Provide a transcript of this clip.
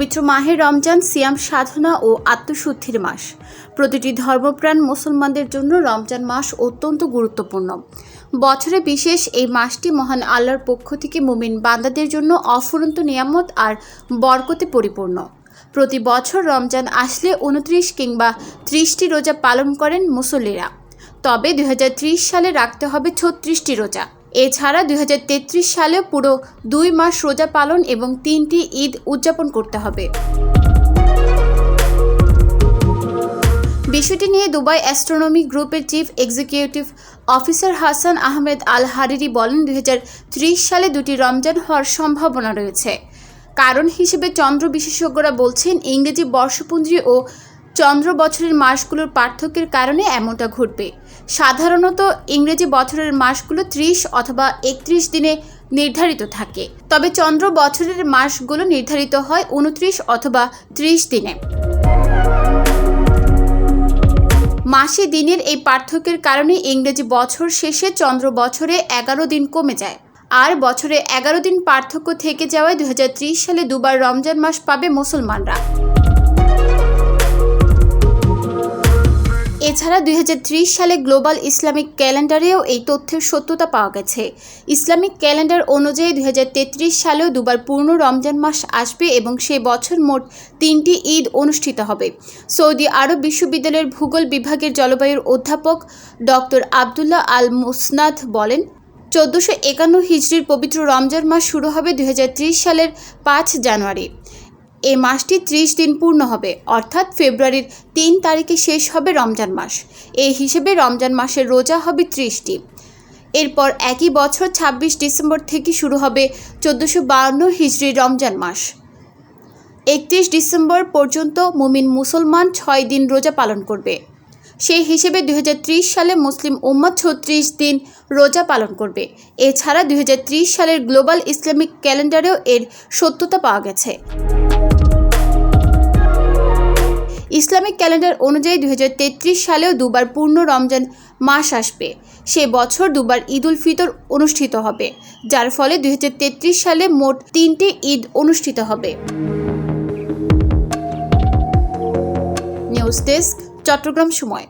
পবিত্র মাহে রমজান সিয়াম সাধনা ও আত্মশুদ্ধির মাস। প্রতিটি ধর্মপ্রাণ মুসলমানদের জন্য রমজান মাস অত্যন্ত গুরুত্বপূর্ণ। বছরে বিশেষ এই মাসটি মহান আল্লাহর পক্ষ থেকে মুমিন বান্দাদের জন্য অফুরন্ত নিয়ামত আর বরকতে পরিপূর্ণ। প্রতি বছর রমজান আসলে উনত্রিশ কিংবা ত্রিশটি রোজা পালন করেন মুসল্লিরা। তবে দু হাজার ত্রিশ সালে রাখতে হবে ছত্রিশটি রোজা। এছাড়া দুই হাজার তেত্রিশ সালে পুরো দুই মাস রোজা পালন এবং তিনটি ঈদ উদযাপন করতে হবে। বিষয়টি নিয়ে দুবাই অ্যাস্ট্রোনমি গ্রুপের chief executive officer Hasan Ahmed Al Hariri বলেন, দুই হাজার ত্রিশ সালে দুটি রমজান হওয়ার সম্ভাবনা রয়েছে। কারণ হিসেবে চন্দ্র বিশেষজ্ঞরা বলছেন, ইংরেজি বর্ষপঞ্জি ও চন্দ্র বছরের মাসগুলোর পার্থক্যের কারণে এমনটা ঘটবে। সাধারণত ইংরেজি বছরের মাসগুলো ত্রিশ অথবা একত্রিশ দিনে নির্ধারিত থাকে। তবে চন্দ্র বছরের মাসগুলো নির্ধারিত হয় উনত্রিশ অথবা ত্রিশ দিনে। মাসে দিনের এই পার্থক্যের কারণে ইংরেজি বছর শেষে চন্দ্র বছরে এগারো দিন কমে যায়। আর বছরে এগারো দিন পার্থক্য থেকে যাওয়ায় দু হাজার ত্রিশ সালে দুবার রমজান মাস পাবে মুসলমানরা। এছাড়া দুই হাজার ত্রিশ সালে গ্লোবাল ইসলামিক ক্যালেন্ডারেও এই তথ্যের সত্যতা পাওয়া গেছে। ইসলামিক ক্যালেন্ডার অনুযায়ী দুই হাজার তেত্রিশ সালেও দুবার পূর্ণ রমজান মাস আসবে এবং সে বছর মোট তিনটি ঈদ অনুষ্ঠিত হবে। সৌদি আরব বিশ্ববিদ্যালয়ের ভূগোল বিভাগের জলবায়ুর অধ্যাপক ডক্টর আবদুল্লাহ আল মুসনাদ বলেন, চোদ্দোশো একান্ন হিজড়ির পবিত্র রমজান মাস শুরু হবে দুই হাজার ত্রিশ সালের পাঁচ জানুয়ারি। এই মাসটি ত্রিশ দিন পূর্ণ হবে, অর্থাৎ ফেব্রুয়ারির তিন তারিখে শেষ হবে রমজান মাস। এই হিসেবে রমজান মাসের রোজা হবে ত্রিশটি। এরপর একই বছর ২৬ ডিসেম্বর থেকে শুরু হবে চোদ্দোশো বাউন্ন হিজড়ির রমজান মাস। একত্রিশ ডিসেম্বর পর্যন্ত মুমিন মুসলমান ছয় দিন রোজা পালন করবে। সেই হিসেবে দুই হাজার ত্রিশ সালে মুসলিম উম্মত ছত্রিশ দিন রোজা পালন করবে। এছাড়া দুই হাজার ত্রিশ সালের গ্লোবাল ইসলামিক ক্যালেন্ডারেও এর সত্যতা পাওয়া গেছে। ইসলামিক ক্যালেন্ডার অনুযায়ী দুই হাজার তেত্রিশ সালেও দুবার পূর্ণ রমজান মাস আসবে। সে বছর দুবার ঈদ উল ফিতর অনুষ্ঠিত হবে, যার ফলে দুই হাজার তেত্রিশ সালে মোট তিনটি ঈদ অনুষ্ঠিত হবে। নিউজ ডেস্ক, চট্টগ্রাম সময়।